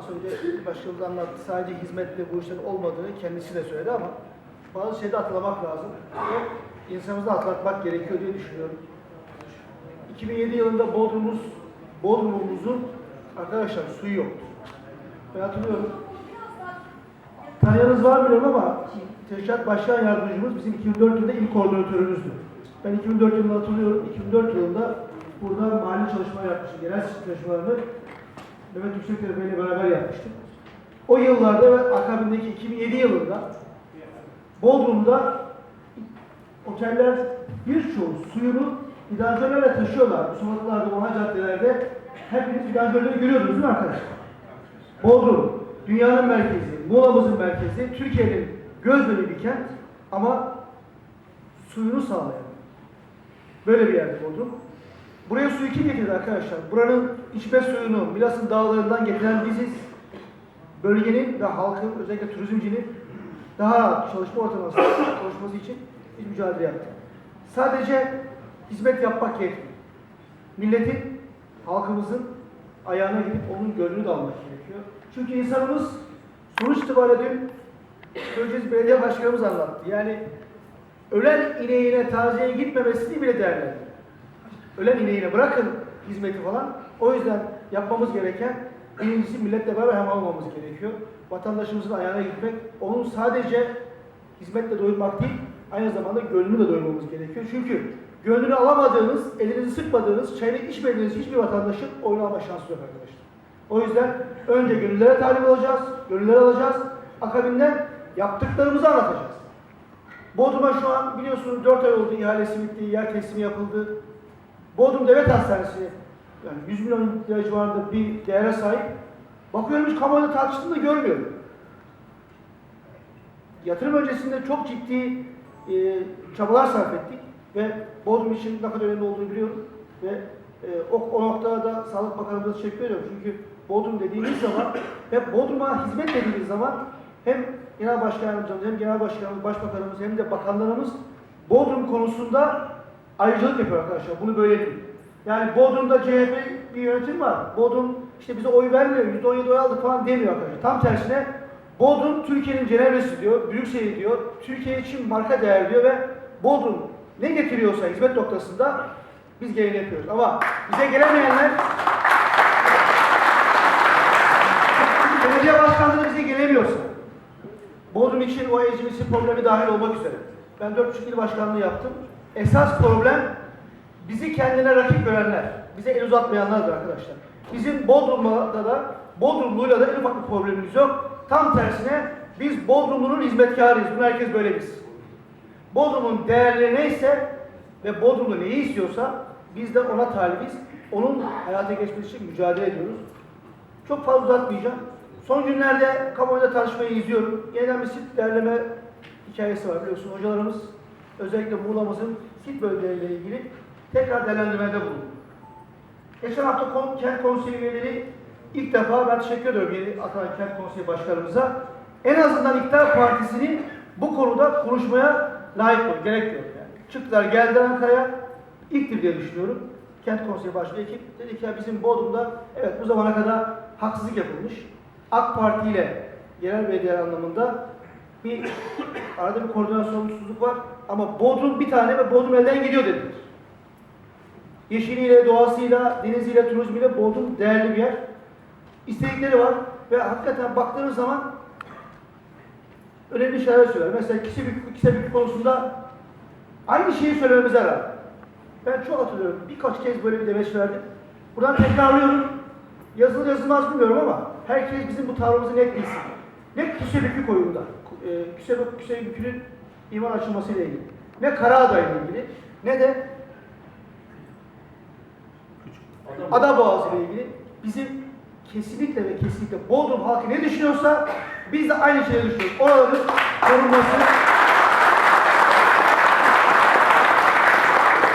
Az önce başkanımız anlattı. Sadece hizmetle bu işlerin olmadığını kendisi de söyledi ama bazı şeyde atlamak lazım. Ve insanımızı atlatmak gerekiyor diye düşünüyorum. 2007 yılında Bodrum'umuz, Bodrum'umuzun arkadaşlar suyu yoktu. Ben hatırlıyorum. Tanıyanınız var bilmiyorum ama Teşkilat Başkan Yardımcımız bizim 2004 yılında ilk koordinatörümüzdü. Ben 2004 yılını hatırlıyorum. 2004 yılında burada mahalle çalışma yapmıştım. Genel çalışmalarını Mehmet Yüksekdere Bey'le beraber yapmıştık. O yıllarda ve akabindeki 2007 yılında Bodrum'da oteller birçoğu suyunu vidanjörlerle taşıyorlar. Bu sokaklarda, o caddelerde hepiniz vidanjörleri görüyordunuz değil mi arkadaşlar? Bodrum, dünyanın merkezi, Muğla'mızın merkezi, Türkiye'nin göz bebeği bir kent ama suyunu sağlayan. Böyle bir yerde Bodrum. Buraya suyu kim getirdi arkadaşlar? Buranın içme suyunu Milas'ın dağlarından getiren biziz. Bölgenin ve halkın, özellikle turizmcinin daha çalışma ortamı oluşması için biz mücadele yaptık. Sadece hizmet yapmak yetmiyor. Milletin, halkımızın ayağına gidip onun gönlünü de almak gerekiyor. Çünkü insanımız sonuç itibariyle dün Köyceğiz Belediye Başkanımız anlattı. Yani ölen ineğine taziyeye gitmemesini bile değerlendirdi. Ölen ineğine bırakın hizmeti falan. O yüzden yapmamız gereken birincisi milletle beraber hem almamız gerekiyor. Vatandaşımızın ayağına gitmek, onun sadece hizmetle doyurmak değil, aynı zamanda gönlünü de doyurmamız gerekiyor. Çünkü gönlünü alamadığınız, elinizi sıkmadığınız, çayını içmediğiniz hiçbir vatandaşın oyun alma şansı yok arkadaşlar. O yüzden önce gönüllere talip olacağız, gönüllere alacağız. Akabinden yaptıklarımızı anlatacağız. Bodrum'a şu an biliyorsunuz 4 ay oldu ihalesi bitti, yer teslimi yapıldı. Bodrum Devlet Hastanesi yani 100 milyon lira civarında bir değere sahip. Bakıyorum hiç kamuoyunda tartıştığını da görmüyorum. Yatırım öncesinde çok ciddi e, çabalar sarf ettik ve Bodrum için ne kadar önemli olduğunu biliyorum ve e, o, o noktada da Sağlık Bakanımıza teşekkür ediyorum çünkü Bodrum dediğimiz zaman hep Bodrum'a hizmet dediğimiz zaman hem Genel Başkan Yardımcımız hem Genel Başkanımız, Başbakanımız hem de bakanlarımız Bodrum konusunda ayrıcalık yapıyor arkadaşlar. Bunu böyle değil. Yani Bodrum'da CHP bir yönetim var. Bodrum işte bize oy vermiyor, %17 oy aldık falan demiyor arkadaşlar. Tam tersine Bodrum Türkiye'nin Cenevre'si diyor, Brüksel'i diyor, Türkiye için marka değer diyor ve Bodrum ne getiriyorsa hizmet noktasında biz gereğini yapıyoruz. Ama bize gelemeyenler belediye başkanlığı bize gelemiyorsa Bodrum için o ecmisi problemi dahil olmak üzere. Ben 4,5 yıl başkanlığı yaptım. Esas problem bizi kendine rakip görenler, bize el uzatmayanlardır arkadaşlar. Bizim Bodrum'da da, Bodrumlu'yla da en ufak bir problemimiz yok. Tam tersine biz Bodrumlu'nun hizmetkarıyız. Bunu herkes böyle bilsin. Bodrum'un değerleri neyse ve Bodrumlu neyi istiyorsa biz de ona talibiz. Onun hayata geçmesi için mücadele ediyoruz. Çok fazla uzatmayacağım. Son günlerde kamuoyunda tartışmayı izliyorum. Yeniden bir sit derleme hikayesi var biliyorsun. Hocalarımız özellikle Muğla'mızın sit bölgeleriyle ilgili tekrar değerlendirmede bulundu. Geçen hafta kon, kent konseyi üyeleri ilk defa ben teşekkür ediyorum yeni atanan kent konseyi başkanımıza. En azından iktidar partisini bu konuda konuşmaya layık görüyor, gerek görüyor yani. Çıktılar geldiler Ankara'ya. İlktir diye düşünüyorum. Kent konseyi başkanı ekip dedi ki ya bizim Bodrum'da evet bu zamana kadar haksızlık yapılmış. AK Parti ile yerel belediye anlamında bir arada bir koordinasyonsuzluk var ama Bodrum bir tane ve Bodrum elden gidiyor dediler. Yeşiliyle, doğasıyla, deniziyle, turizmiyle Bodrum değerli bir yer. İstedikleri var ve hakikaten baktığınız zaman önemli şeyler söylüyor. Mesela kişi bir, kişi bir konusunda aynı şeyi söylememize rağmen. Ben çok hatırlıyorum. Birkaç kez böyle bir demeç verdim. Buradan tekrarlıyorum. Yazılı yazılmaz bilmiyorum ama herkes bizim bu tavrımızı net bilsin. Ne Küsebükü koyunda, e, Küsebük, Küsebükü'nün iman açılmasıyla ilgili, ne Karaağda ile ilgili, ne de Adaboğazı ile ilgili bizim kesinlikle ve kesinlikle Bodrum halkı ne düşünüyorsa biz de aynı şeyi düşünüyoruz. Oraların korunması,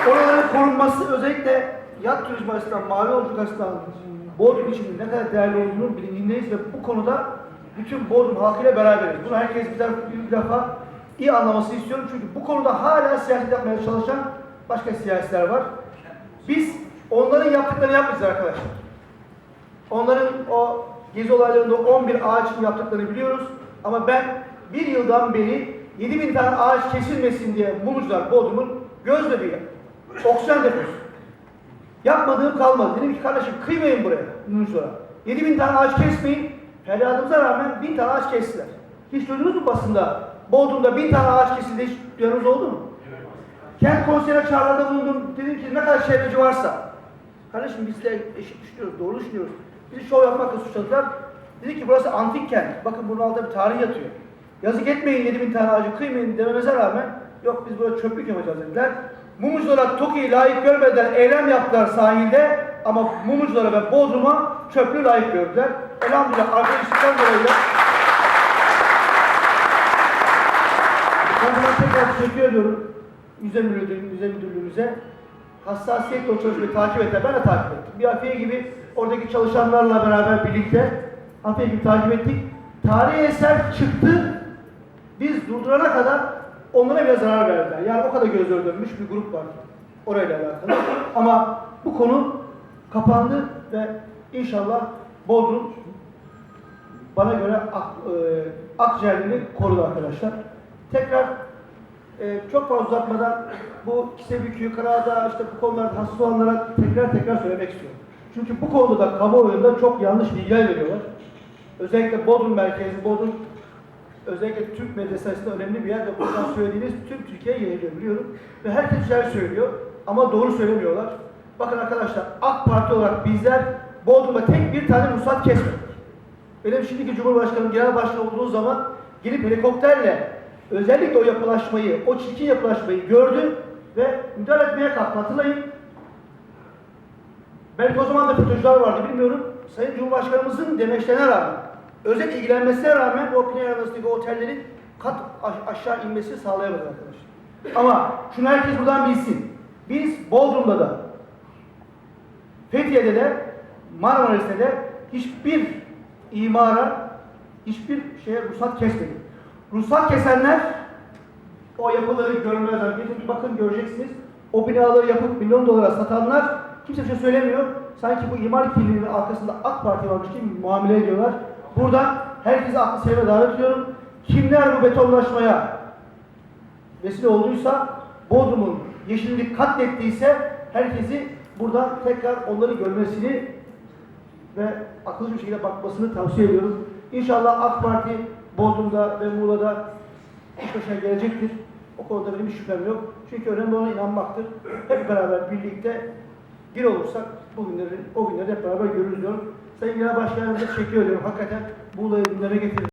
oraların korunması özellikle yat turizmi açısından, mavi yolculuk açısından Bodrum için ne kadar değerli olduğunu bilincindeyiz ve bu konuda bütün Bodrum halkıyla beraberiz. Bunu herkes bir, defa, iyi anlamasını istiyorum çünkü bu konuda hala siyaset yapmaya çalışan başka siyasiler var. Biz onların yaptıklarını yapmayacağız arkadaşlar. Onların o Gezi olaylarında 11 ağaç yaptıklarını biliyoruz. Ama ben bir yıldan beri 7000 tane ağaç kesilmesin diye Mumcular Bodrum'un göz bebeği. Oksijen deposu. Yapmadığım kalmadı. Dedim ki kardeşim kıymayın buraya Mumculara. 7000 tane ağaç kesmeyin. Feryadımıza rağmen 1000 tane ağaç kestiler. Hiç duydunuz mu basında? Bodrum'da 1000 tane ağaç kesildi. Hiç duyanınız oldu mu? Kent konserine çağrıda bulundum. Dedim ki ne kadar çevreci varsa. Kardeşim biz de eşit düşünüyoruz, doğru düşünüyoruz. Bizi şov yapmakla suçladılar. Dedi ki burası antik kent. Bakın bunun altında bir tarih yatıyor. Yazık etmeyin 7000 tane ağacı kıymayın dememize rağmen yok biz burada çöplük yapacağız dediler. Mumculara TOKİ'yi layık görmeden eylem yaptılar sahilde ama Mumculara ve Bodrum'a çöplüğü layık gördüler. Elhamdülillah arkadaşlıktan dolayı Ben tekrar teşekkür ediyorum. Müze müdürlüğümüze, müze müdürlüğümüze. Hassasiyetle o çalışmayı takip ettiler. Ben de takip ettim. Bir Afiye gibi oradaki çalışanlarla beraber birlikte Afiye gibi takip ettik. Tarihi eser çıktı. Biz durdurana kadar onlara bile zarar verdiler. Yani o kadar gözleri dönmüş bir grup var. Orayla alakalı. Ama bu konu kapandı ve inşallah Bodrum bana göre ak, e, akciğerlerini korudu arkadaşlar. Tekrar e, çok fazla uzatmadan bu Kisebükü, Karadağ, işte bu konularda hassas olanlara tekrar tekrar söylemek istiyorum. Çünkü bu konuda da kamuoyunda çok yanlış bilgiler veriyorlar. Özellikle Bodrum merkezi, Bodrum özellikle Türk medyası açısından önemli bir yer ve buradan söylediğiniz tüm Türkiye'ye yayılıyor biliyorum. Ve herkes şeyler söylüyor ama doğru söylemiyorlar. Bakın arkadaşlar AK Parti olarak bizler Bodrum'da tek bir tane ruhsat kesmedik. Benim şimdiki Cumhurbaşkanım genel başkan olduğu zaman gelip helikopterle özellikle o yapılaşmayı, o çirkin yapılaşmayı gördü ve müdahale etmeye kalktı. Hatırlayın. Belki o zaman da FETÖ'cüler vardı bilmiyorum. Sayın Cumhurbaşkanımızın demeçlerine rağmen, özel ilgilenmesine rağmen o Pınar arasındaki otellerin kat aş- aşağı inmesi sağlayamadı arkadaşlar. Ama şunu herkes buradan bilsin. Biz Bodrum'da da, Fethiye'de de, Marmaris'te de hiçbir imara, hiçbir şeye ruhsat kesmedik. Ruhsat kesenler o yapıları görmezler. Gidin bakın göreceksiniz. O binaları yapıp milyon dolara satanlar kimse bir şey söylemiyor. Sanki bu imar kirliliğinin arkasında AK Parti varmış gibi muamele ediyorlar. Buradan herkese aklı sevme davet ediyorum. Kimler bu betonlaşmaya vesile olduysa, Bodrum'un yeşilini katlettiyse herkesi buradan tekrar onları görmesini ve akıllı bir şekilde bakmasını tavsiye ediyorum. İnşallah AK Parti Bodrum'da ve Muğla'da iş başına gelecektir. O konuda benim hiç şüphem yok. Çünkü önemli olan inanmaktır. Hep beraber birlikte bir olursak bu o günleri hep beraber görürüz diyorum. Sayın Genel Başkanımıza teşekkür ediyorum. Hakikaten Muğla'yı gündeme getirdi.